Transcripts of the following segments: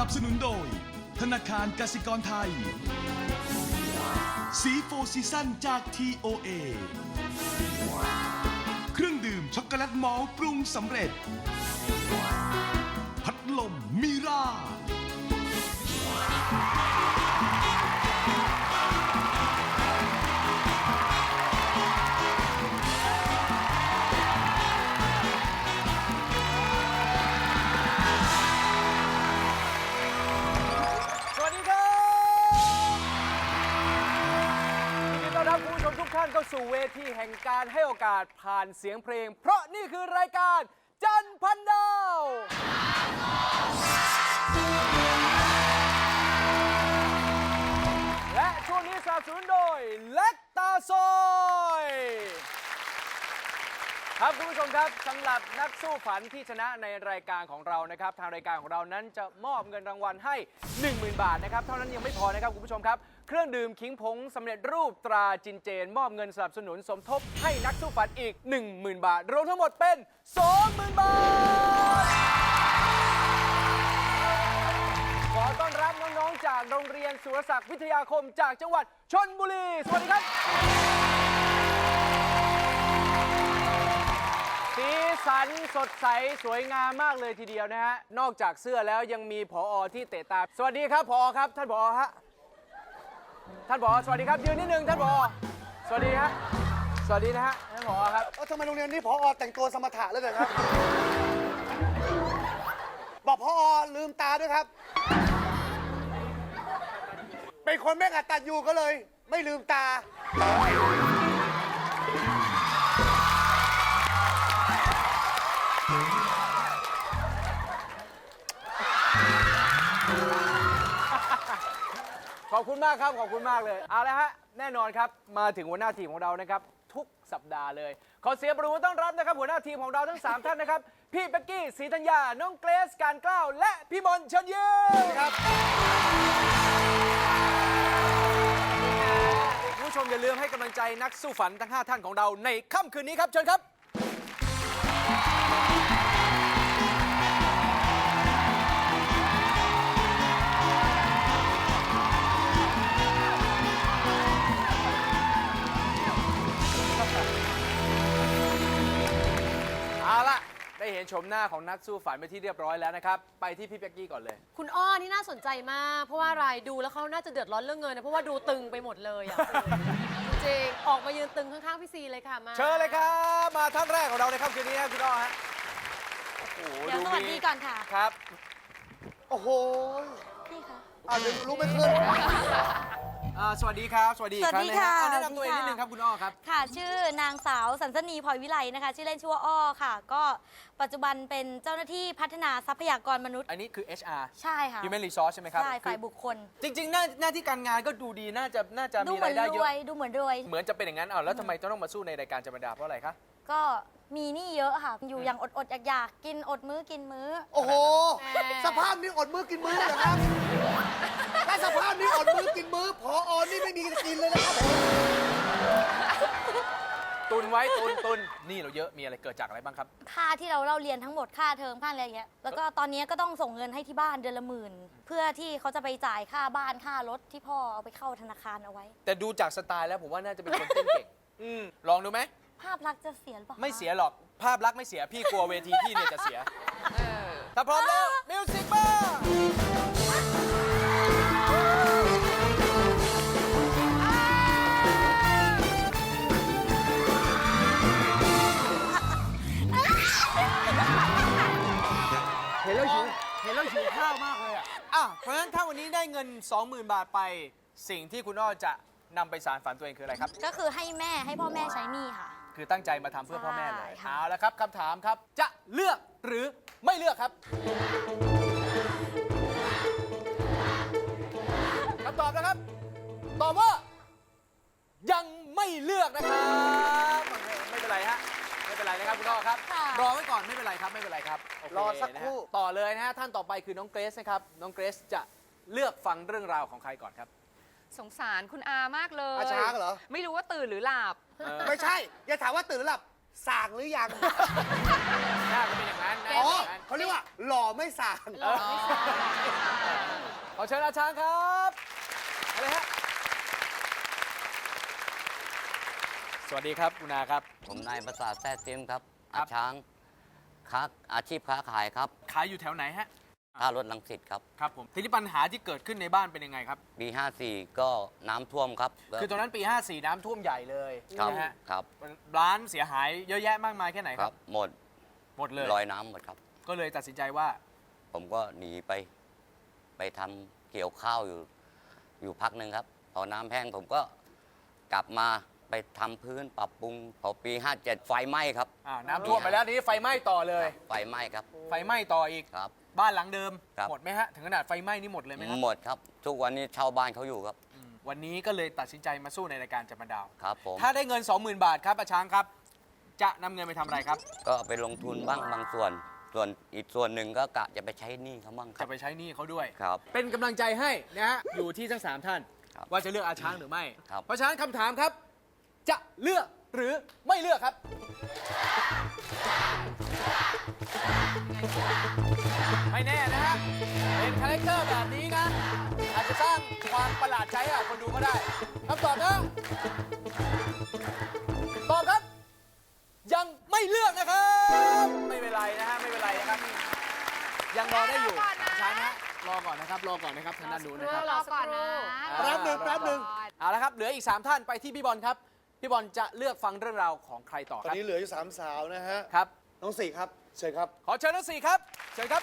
สนับสนุนโดย ธนาคารกสิกรไทย สีโฟซีซั่นจาก TOA เครื่องดื่มช็อกโกแลตมอลต์ปรุงสำเร็จ พัดลมมีราานเข้าสู่เวทีแห่งการให้โอกาสผ่านเสียงเพลง เพราะนี่คือรายการจันพันดาว และช่วงนี้สนับสนุนโดยเล็กตาซอยครับคุณผู้ชมครับสำหรับนักสู้ฝันที่ชนะในรายการของเรานะครับ ทางรายการของเรานั้นจะมอบเงินรางวัลให้ 10,000 บาทนะครับ เท่านั้นยังไม่พอนะครับคุณผู้ชมครับ เครื่องดื่มขิงผงสำเร็จรูปตราจินเจน มอบเงินสนับสนุนสมทบให้นักสู้ฝันอีก 10,000 บาท รวมทั้งหมดเป็น 20,000 บาท ขอต้อนรับน้อง ๆ จากโรงเรียนสุรศักดิ์วิทยาคมจากจังหวัดชนบุรี สวัสดีครับ สีสันสดใสสวยงามมากเลยทีเดียวนะฮะ นอกจากเสื้อแล้วยังมีผออที่เตะตา สวัสดีครับผอครับ ท่านผอฮะ ท่านผอสวัสดีครับยืนนิดนึงท่านผอสวัสดีฮะสวัสดีนะฮะท่านผอครับเอ้าทำไมโรงเรียนนี้พอแต่งตัวสมถะเลยครับ บอกพอลืมตาด้วยครับ เป็นคนแม่งอัตัดอยู่ก็เลย ไม่ลืมตา ขอบคุณมากครับ ขอบคุณมากเลย เอาละฮะ แน่นอนครับ มาถึงหัวหน้าทีมของเรานะครับ ทุกสัปดาห์เลย ขอเสียงปรบมือต้อนรับนะครับ หัวหน้าทีมของเราทั้ง 3 ท่านนะครับ พี่เป๊กกี้ศรีธัญญา น้องเกรซการกล้าว และพี่บอลเชิญยิ้มครับคุณผู้ชมอย่าลืมให้กำลังใจนักสู้ฝันทั้ง 5 ท่านของเราในค่ำคืนนี้ครับ เชิญครับ ละได้เห็นชมหน้าของนักสู้ฝันไปที่เรียบร้อยแล้วนะครับ ไปที่พี่เป๊กกี้ก่อนเลย คุณอ้อนี่น่าสนใจมาก เพราะว่าอะไรดูแล้วเขาน่าจะเดือดร้อนเรื่องเงินนะเพราะว่าดูตึงไปหมดเลยอะจริงๆออกมายืนตึงข้างๆพี่ซีเลยค่ะมาเชิญเลยครับ มาท่านแรกของเราในค่ำคืนนี้นะคุณอ้อฮะโอ้โหเดี๋ยวสวัสดีก่อนค่ะครับ โอ้โหนี่ค่ะ อ่าเดี๋ยวรู้ไม่ขึ้น อ่าสวัสดีครับ สวัสดีอีกครั้งนะฮะสวัอ่าสดีค่ะแนะนำตัวเองนิดนึงครับคุณอ้อครับ ค่ะ ชื่อนางสาวสันสนีพลอยวิไลนะคะ ชื่อเล่นชื่อว่าอ้อค่ะ ก็ปัจจุบันเป็นเจ้าหน้าที่พัฒนาทรัพยากรมนุษย์ อันนี้คือ HR ใช่ค่ะ Human Resource ใช่ไหมครับใช่คือฝ่ายบุคคล จริงๆหน้าหน้าที่การงานก็ดูดีน่าจะน่าจะดูมีเหมืราอยนได้รเยวอะยดูเหมือนรวย เหมือนจะเป็นอย่างนั้นอ้าวแล้วทำไมต้องมาสู้ในรายการจำบรรดาเพราะอะไรคะ ก็ มีหนี้เยอะค่ะ อยู่อย่างอดๆอยากๆกินอดมื้อกินมื้อ โอ้โหแม่สภาพนี้อดมื้อกินมื้อเหรอครับ ถ้าสภาพนี้อดมื้อกินมื้อพออนี่ไม่มีจะกินเลยนะครับผมตุนไว้ตุนตุนนี่เราเยอะมีอะไรเกิดจากอะไรบ้างครับ ค่าที่เราเราเรียนทั้งหมดค่าเทอมค่าอะไรอย่างเงี้ย แล้วก็ตอนนี้ก็ต้องส่งเงินให้ที่บ้านเดือนละหมื่น เพื่อที่เขาจะไปจ่ายค่าบ้านค่ารถที่พ่อเอาไปเข้าธนาคารเอาไว้ แต่ดูจากสไตล์แล้วผมว่าน่าจะเป็นคนเต้นเก่ง อืมลองดูไหม ภาพลักษณ์จะเสียหรือเปล่าคะไม่เสียหรอก ภาพลักษณ์ไม่เสีย พี่กลัวเวทีพี่เนี่ยจะเสีย ถ้าพร้อมแล้ว มิวสิกมาเห็นแล้วหิวเห็นแล้วหิวข้าวมากเลยอะ อะ เพราะฉะนั้นถ้าวันนี้ได้เงิน 20,000 บาทไป สิ่งที่คุณอ้อจะนำไปสารฝันตัวเองคืออะไรครับ ก็คือให้แม่ให้พ่อแม่ใช้หนี้ค่ะ คือตั้งใจมาทำเพื่อพ่อแม่เลยใช่ค่ะ เอาละครับคำถามครับจะเลือกหรือไม่เลือกครับคำตอบนะครับ ตอบว่า ยังไม่เลือกนะครับโอเคไม่เป็นไรฮะไม่เป็นไรนะครับคุณอ้อครับ ค่ะ รอไว้ก่อนไม่เป็นไรครับไม่เป็นไรครับโเครอสักครู่ นะฮะต่อเลยนะฮะท่านต่อไปคือน้องเกรซนะครับน้องเกรซจะเลือกฟังเรื่องราวของใครก่อนครับ สงสารคุณอามากเลยอาช้างเหรอ ไม่รู้ว่าตื่นหรือหลับเออไม่ใช่ อย่าถามว่าตื่นหรือหลับส่างหรือยัง หน้ามันเป็นอย่างนั้นหน้าอ๋อเป็นอย่างนั้นเขาเรียกว่าหล่อไม่ส่างขอเชิญอาจารย์ครับอะไรฮะสวัสดีครับคุณอาครับ ผมนายประสาทแท้เตียมครับ ครัอาบช้างค้าอาชีพค้าขายครับ ขายอยู่แถวไหนฮะ ท่ารถลังสิตครับ ครับผมทีนี้ปัญหาที่เกิดขึ้นในบ้านเป็นยังไงครับ ปี 54 ก็น้ำท่วมครับ คือตอนนั้นปี 54 น้ำท่วมใหญ่เลยครับนะฮะครับ ร้านเสียหายเยอะแยะมากมายแค่ไหนคครัรับ บ หมดหมดเลย ลอยน้ำหมดครับ ก็เลยตัดสินใจว่า ผมก็หนีไป ไปทำเกี่ยวข้าวอยู่ อยู่พักหนึ่งครับ พอน้ำแห้งผมก็กลับมาไปทำพื้นปรับปรุง พอปี 57 ไฟไหม้ครับ อ่าน้ำท่วมไปแล้วทีนี้ไฟไหม้ต่อเลย ไฟไหม้ครับ ไฟไหม้ต่ออีก ครับบ้านหลังเดิม ครับ หมดไหมฮะ ถึงขนาดไฟไหม้นี่หมดเลยไหมครับ หมดครับ ทุกวันนี้เช่าบ้านเขาอยู่ครับอืมวันนี้ก็เลยตัดสินใจมาสู้ในรายการจับมาดาว ครับผม ถ้าได้เงิน 20,000 บาทครับอาช้างครับ จะนำเงินไปทำอะไรครับ ก็เอาไปลงทุนบ้างบางส่วน ส่วนอีกส่วนหนึ่งก็กะจะไปใช้หนี้เขาบ้างครัจะบ ไปใช้หนี้เขาด้วย ครับ เป็นกำลังใจให้นะฮะ อยู่ที่ทั้งสามท่าน ครับว่าจะเลือกอาช้างหรือไม่ ครับ เพราะฉะนั้นคำถามครับ จะเลือกหรือไม่เลือกครับ ไม่แน่นะฮะ เป็นคาแรคเตอร์แบบนี้นะ อาจจะสร้างความประหลาดใจให้กับคนดูก็ได้คำตอบนะตอบครับ ยังไม่เลือกนะครับ ไม่เป็นไรนะฮะ ไม่เป็นไรนะครับ ยังรอได้อยู่ช้านะฮะรอก่อนนะครับ รอก่อนนะครับทางด้านนู้นนะครับ รอก่อนนะแป๊บหนึ่งแป๊บหนึ่งเอาละครับ เหลืออีก 3 ท่านไปที่พี่บอลครับ พี่บอลจะเลือกฟังเรื่องราวของใครต่อตคอนรับ นี้เหลืออยู่สามสาวนะฮะ ครับ น้องสี่ครับเชิญครับขอเชิญทั้งสี่ครับ เชิญครับ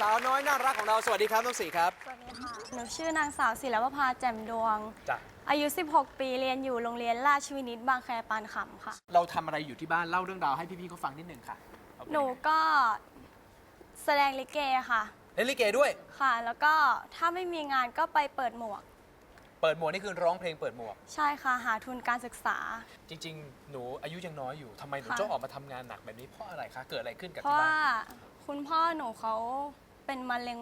สาวน้อยน่ารักของเรา สวัสดีครับทั้งสี่ครับ สวัสดีค่ะ หนูชื่อนางสาวศิลปภาแจ่มดวง จ้ะ อายุ 16 ปี เรียนอยู่โรงเรียนราชวินิตบางแคปานขำค่ะ เราทำอะไรอยู่ที่บ้าน เล่าเรื่องราวให้พี่ๆเขาฟังนิดหนึ่งค่ะเอาเป็นหนูก็แสดงลิเกค่ะ เล่นลิเกด้วย ค่ะ แล้วก็ถ้าไม่มีงานก็ไปเปิดหมวก เปิดหมวกนี่คือร้องเพลงเปิดหมวก ใช่ค่ะ หาทุนการศึกษา จริง ๆ หนูอายุยังน้อยอยู่ทำไมหนูค่ะต้องออกมาทำงานหนักแบบนี้เพราะอะไรคะเกิดอะไรขึ้นกับเพที่ราะบ้าว่านคุณพ่อหนูเขาเป็นมะเร็ง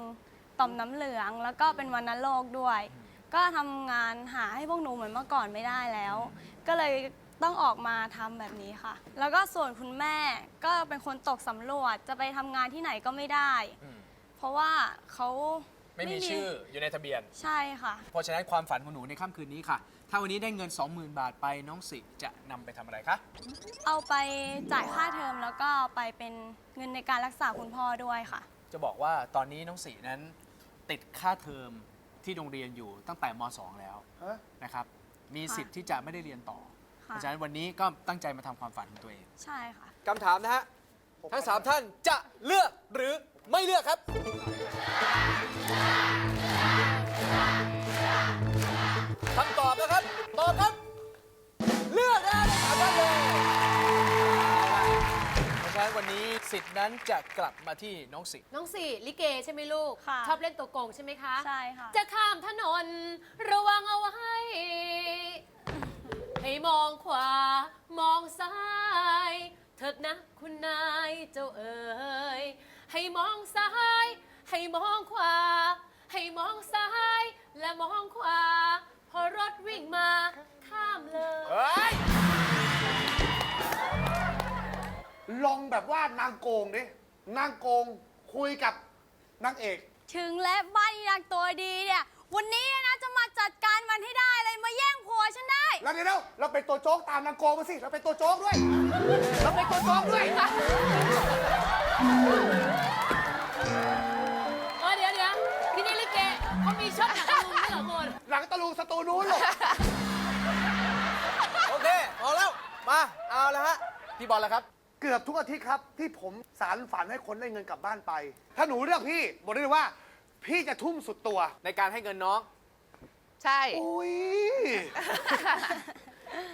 ต่อมน้ำเหลือง แล้วก็เป็นวัณโรคด้วย ก็ทำงานหาให้พวกหนูเหมือนเมื่อก่อนไม่ได้แล้ว ก็เลยต้องออกมาทำแบบนี้ค่ะ แล้วก็ส่วนคุณแม่ก็เป็นคนตกสำรวจจะไปทำงานที่ไหนก็ไม่ได้ อืมเพราะว่าเขา ไม่มีชื่ออยู่ในทะเบียน ใช่ค่ะ เพราะฉะนั้นความฝันของหนูในค่ำคืนนี้ค่ะ ถ้าวันนี้ได้เงิน 20,000 บาทไปน้องสิจะนำไปทำอะไรคะ เอาไปจ่ายค่าเทอมแล้วก็ไปเป็นเงินในการรักษาคุณพ่อด้วยค่ะ จะบอกว่าตอนนี้น้องสีนั้นติดค่าเทอมที่โรงเรียนอยู่ตั้งแต่ม .2 แล้วฮะ นะครับ มีสิทธิ์ที่จะไม่ได้เรียนต่อ เพค่ะ ราะฉะนั้นวันนี้ก็ตั้งใจมาทำความฝันของตัวเอง ใช่ค่ะ คำถามนะฮะ ทั้ง3ท่านจะเลือกหรือไม่เลือกครับ คำตอบนะครับ ตอบครับ เลือกนะทั้งสามท่านเลยเอาล่ะเพราะฉะนั้นวันนี้สิทธิ์นั้นจะกลับมาที่น้องสิน้องสี่ลิเกใช่ไหมลูก ค่ะ ชอบเล่นตัวโกงใช่ไหมคะ ใช่ค่ะ จะข้ามถนนระวังเอาไว้ ให้มองขวา มองซ้าย เถิดนะคุณนายเจ้าเอ๋ยให้มองซ้าย ให้มองขวา ให้มองซ้ายและมองขวา พอรถวิ่งมาข้ามเลย เฮ้ย ลองแบบว่านางโกงดิ นางโกงคุยกับนางเอก ถึงและบ้านนางตัวดีเนี่ย วันนี้นะจะมาจัดการมันให้ได้ แล้วเดี๋ยวเราเป็นตัวโจ๊กตามนางโกงมาสิ เราเป็นตัวโจ๊กด้วย เราเป็นตัวโจ๊กด้วย เออเดี๋ยวเดี๋ยวที่นี่ลิเกเขามีช็อตหนักลุงด้วยเหรอคุณหลังตะลุงสตูนู้นหรอกโอเคพอแล้ว มา เอาแล้วฮะ พี่บอลแล้วครับ เกือบทุกอาทิตย์ครับ ที่ผมสารฝันให้คนได้เงินกลับบ้านไป ถ้าหนูเลือกพี่ บอกได้เลยว่า พี่จะทุ่มสุดตัว ในการให้เงินน้อง ใช่ อุ้ย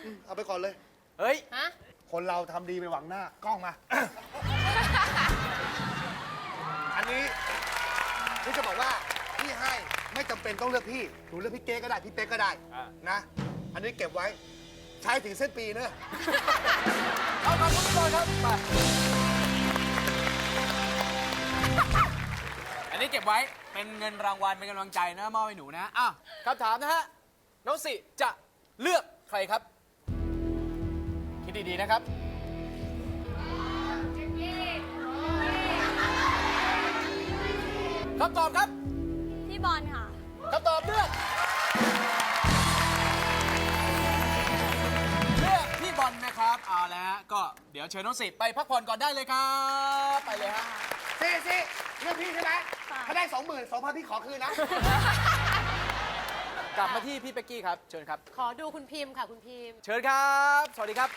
อืมเอาไปก่อนเลย เฮ้ย ฮะ คนเราทำดีไปหวังหน้ากล้องมา อันนี้พี่จะบอกว่าพี่ให้ไม่จำเป็นต้องเลือกพี่หนูเลือกพี่เก๊ก็ได้พี่เป๊กก็ได้อ่านะ อันนี้เก็บไว้ใช้ถึงเส้นปีเนอะ เอามาคุณพี่บอลครับไปอันนี้เก็บไว้ เป็นเงินรางวัลเป็นกำลังใจนะมอบให้หนูนะอ้าวคำถามนะฮะน้องสิจะเลือกใครครับ คิดดี ๆ นะครับ คำตอบครับ พี่บอลค่ะ คำตอบเลือก เลือกพี่บอลนะครับ เอาแล้วฮะก็เดี๋ยวเชิญน้องสิไปพักผ่อนก่อนได้เลยครับ ไปเลยฮะซีซีเรื่องพี่ใช่ไหม ถ้าได้สองหมื่นสองพันพี่ขอคืนนะ กลับมาที่พี่เป๊กกี้ครับ เชิญครับ ขอดูคุณพิมพ์ค่ะคุณพิมพ์ เชิญครับ สวัสดีครับ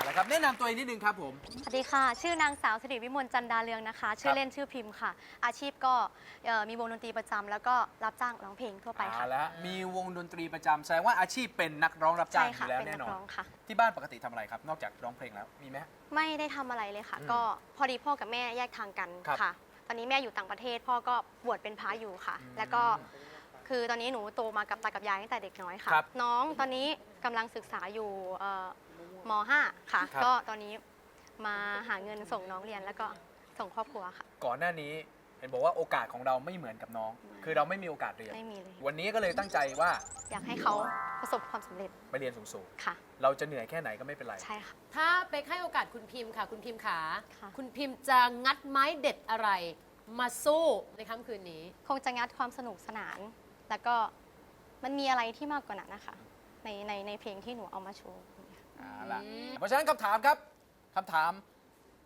เอาละครับแนะนำตัวเองนิดนึงครับผม สวัสดีค่ะ ชื่อนางสาวสิริวิมลจันดาเรืองนะคะ ชื่อเล่นชื่อพิมพ์ค่ะ อาชีพก็เอ่อมีวงดนตรีประจำแล้วก็รับจ้างร้องเพลงทั่วไปค่ะ เอาละมีวงดนตรีประจำแสดงว่าอาชีพเป็นนักร้องรับจ้างใช่อค่ะยู่แล้วเป็นแน่นันอน ร้องค่ะ ที่บ้านปกติทำอะไรครับ นอกจากร้องเพลงแล้วมีไหม ไม่ได้ทำอะไรเลยค่ะ อืมก็พอดีพ่อกับแม่แยกทางกันครับค่ะ ตอนนี้แม่อยู่ต่างประเทศ พ่อก็บวชเป็นพระอยู่ค่ะแล้วก็คือตอนนี้หนูโตมากับตากับยายตั้งแต่เด็กน้อยค่ะ ครับ น้องตอนนี้กำลังศึกษาอยู่เอ่อ ม .5 ค่ะ ครับ ก็ตอนนี้มาหาเงินส่งน้องเรียนแล้วก็ส่งครอบครัวค่ะ ก่อนหน้านี้เห็นบอกว่าโอกาสของเราไม่เหมือนกับน้องคือเราไม่มีโอกาสเรียน ไม่มีเลย วันนี้ก็เลยตั้งใจว่าอยากให้เขาประสบความสำเร็จไปเรียนสูงค่ะ ๆ เราจะเหนื่อยแค่ไหนก็ไม่เป็นไร ใช่ค่ะ ถ้าเป๊กให้โอกาสคุณพิมพ์ค่ะ คุณพิมพ์ขาค่ะ คุณพิมพ์จะงัดไม้เด็ดอะไร มาสู้ในค่ำคืนนี้ คงจะงัดความสนุกสนาน แล้วก็มันมีอะไรที่มากกว่านั้นนะคะ ในในในเพลงที่หนูเอามาโชว์เอาล่ะเพราะฉะนั้นคำถามครับคำถาม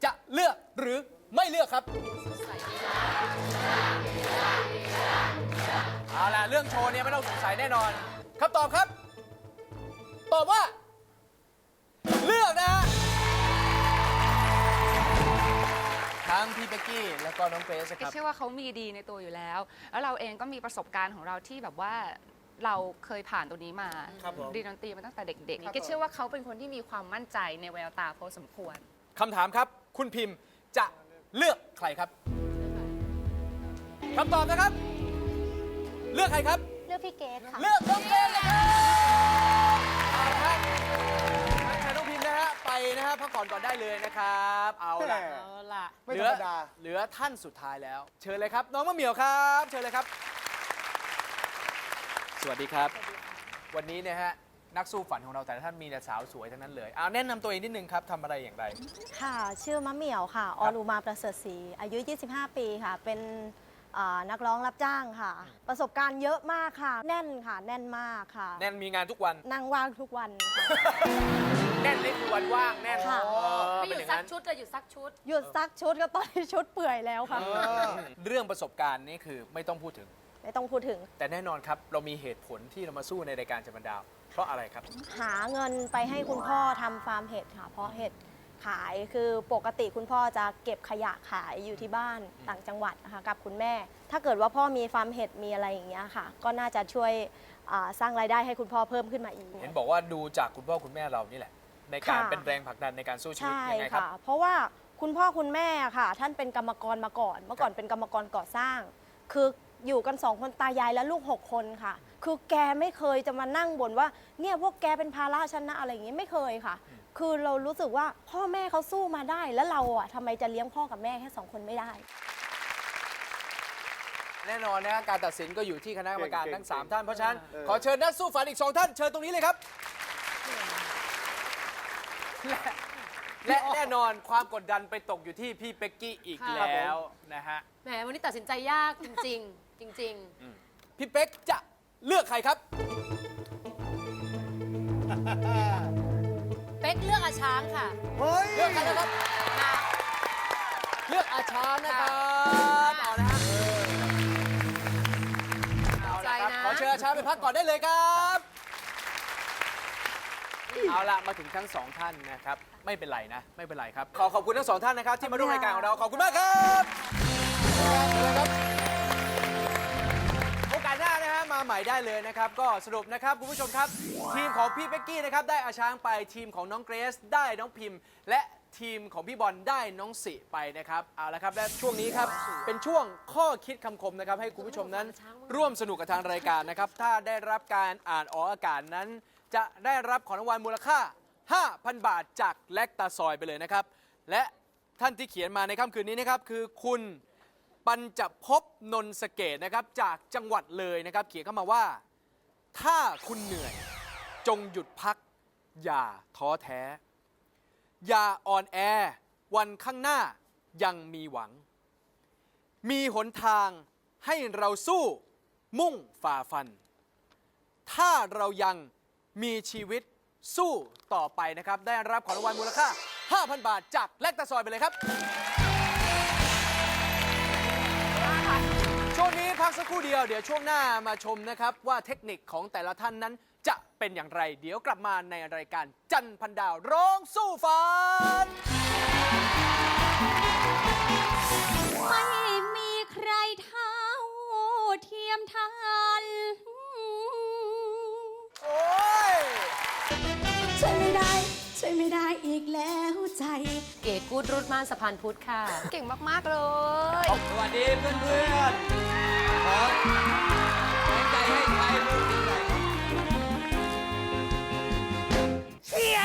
จะเลือกหรือไม่เลือกครับเอาล่ะเรื่องโชว์เนี่ยไม่ต้องสงสัยแน่นอนคำตอบครับ ตอบว่า เลือกนะฮะทั้งพี่เป๊กกี้แล้วก็น้องเกรซคก็รับเชื่อว่าเขามีดีในตัวอยู่แล้ว แล้วเราเองก็มีประสบการณ์ของเราที่แบบว่า เราเคยผ่านตรงนี้มาครับผม เรียนดนตรีมาตั้งแต่เด็กครับๆก็เชื่อว่าเขาเป็นคนที่มีความมั่นใจในแววตาพอสมควร คำถามครับ คุณพิมพ์จะเลือกใครครับคำตอบนะครับ เลือกใครครับ เลือกพี่เกดค่ะ เลือกน้องเกรซนะครับเอาละครับงั้นเชิญน้องพิมพ์นะฮะไปนะฮะพักผ่อนก่อนได้เลยนะครับ เอาละ เอาล่ะ ไม่เหธลืรอรมดาเหลือท่านสุดท้ายแล้ว เชิญเลยครับ น้องมะเหมียวครับ เชิญเลยครับ สวัสดีครับ วันนี้เนี่ยฮะนักสู้ฝันของเราแต่ละท่านมีแต่สาวสวยทั้งนั้นเลยเอาแนะนำตัวเองนิดนึงครับทำอะไรอย่างไร ค่ะ ชื่อมะเหมี่ยวค่ะออรูมาประเสริฐศรีอายุ 25 ปีค่ะ เป็นอ่านักร้องรับจ้างค่ะ ประสบการณ์เยอะมากค่ะ แน่นค่ะ แน่นมากค่ะ แน่นมีงานทุกวัน นั่งว่างทุกวันค่ะ แน่นนี่คือวันว่างแน่นค่ะ เออไม่หเป็นยุดอย่างซักนั้นชุดเลยหยุดซักชุด หยุดซักชุดก็ตอนนี้ชุดเปื่อยแล้วค่ะเรื่องประสบการณ์นี่คือไม่ต้องพูดถึง ไม่ต้องพูดถึง แต่แน่นอนครับ เรามีเหตุผลที่เรามาสู้ในรายการจันบันดาว เพราะอะไรครับ หาเงินไปให้คุณพ่อทำฟาร์มเห็ดค่ะ เพราะเห็ดขายคือปกติคุณพ่อจะเก็บขยะขายอยู่ที่บ้านต่างจังหวัดนะคะกับคุณแม่ ถ้าเกิดว่าพ่อมีฟาร์มเห็ดมีอะไรอย่างเงี้ยค่ะ ก็น่าจะช่วยอ่าสร้างรายได้ให้คุณพ่อเพิ่มขึ้นมาอีก เห็นบอกว่าดูจากคุณพ่อคุณแม่เรานี่แหละ ในการค่ะ เป็นแรงผลักดันในการสู้ชีวิตใช่ยังไงครับ ค่ะ เพราะว่าคุณพ่อคุณแม่อะค่ะ ท่านเป็นกรรมกรมาก่อน เมื่อก่อนเป็นกรรมกรก่อสร้าง คือ อยู่กันสองคนตายายและลูกหกคนค่ะ คือแกไม่เคยจะมานั่งบ่นว่า เนี่ยพวกแกเป็นภาระฉันนะอะไรอย่างงี้ไม่เคยค่ะ คือเรารู้สึกว่าพ่อแม่เขาสู้มาได้ แล้วเราอะทำไมจะเลี้ยงพ่อกับแม่แค่สองคนไม่ได้ แน่นอนนะฮะการตัดสินก็อยู่ที่คณะกรรมการเก่งๆทั้ง 3 ท่าน เพราะฉะนั้นเออขอเชิญนักสู้ฝันอีก 2 ท่าน เชิญตรงนี้เลยครับ และและแน่นอนความกดดันไปตกอยู่ที่พี่เป็กกี้อีกค่ะแล้วนะฮะ แหมวันนี้ตัดสินใจยากจริงๆ จริง พี่เป็กจะเลือกใครครับ ๆ เป๊กเลือกอาช้างค่ะเฮ้ย เลือกใครนะครับเลือกอาชานนะครับเอาละฮะเอาละครับ ใจนะ ขอเชิญอาชานไปพักก่อนได้เลยครับ เอาละมาถึงทั้งสองท่านนะครับ ไม่เป็นไรนะ ไม่เป็นไรครับ ขอขอบคุณทั้งสองท่านนะครับ ที่มาร่วมรายการของเรา ขอบคุณมากครับเชิญครับ ใหม่ได้เลยนะครับ ก็สรุปนะครับ คุณผู้ชมครับ ทีมของพี่เป๊กกี้นะครับ ได้อาช้างไปทีมของน้องเกรซได้น้องพิมพ์ และทีมของพี่บอลได้น้องสิไปนะครับเอาละครับและช่วงนี้ครับเป็นช่วงข้อคิดคำคมนะครับ ให้คุณผู้ชมนั้น ร่วมสนุกกับทางรายการนะครับ ถ้าได้รับการอ่านออกอากาศนั้น จะได้รับของรางวัลมูลค่า 5,000 บาทจากแลกตาซอยไปเลยนะครับ และท่านที่เขียนมาในค่ำคืนนี้นะครับคือคุณ ปัญจพบนนสเกตนะครับจากจังหวัดเลยนะครับ เขียนเข้ามาว่า ถ้าคุณเหนื่อย จงหยุดพัก อย่าท้อแท้ อย่าอ่อนแอ วันข้างหน้ายังมีหวัง มีหนทางให้เราสู้มุ่งฝ่าฟัน ถ้าเรายังมีชีวิตสู้ต่อไปนะครับ ได้รับของรางวัลมูลค่า 5,000 บาทจากแลกตาซอยไปเลยครับ สักครู่เดียวเดี๋ยวช่วงหน้ามาชมนะครับ ว่าเทคนิคของแต่ละท่านนั้นจะเป็นอย่างไร เดี๋ยวกลับมาในรายการจันทร์พันดาวร้องสู้ฝัน ไม่มีใครเท่าเทียมทัน โอ้ย ช่วยไม่ได้ ช่วยไม่ได้อีกแล้วใจ เกดกูดรุดม่านสะพานพุทธค่ะ เก่งมาก ๆ เลย สวัสดีเพื่อนๆ เสีย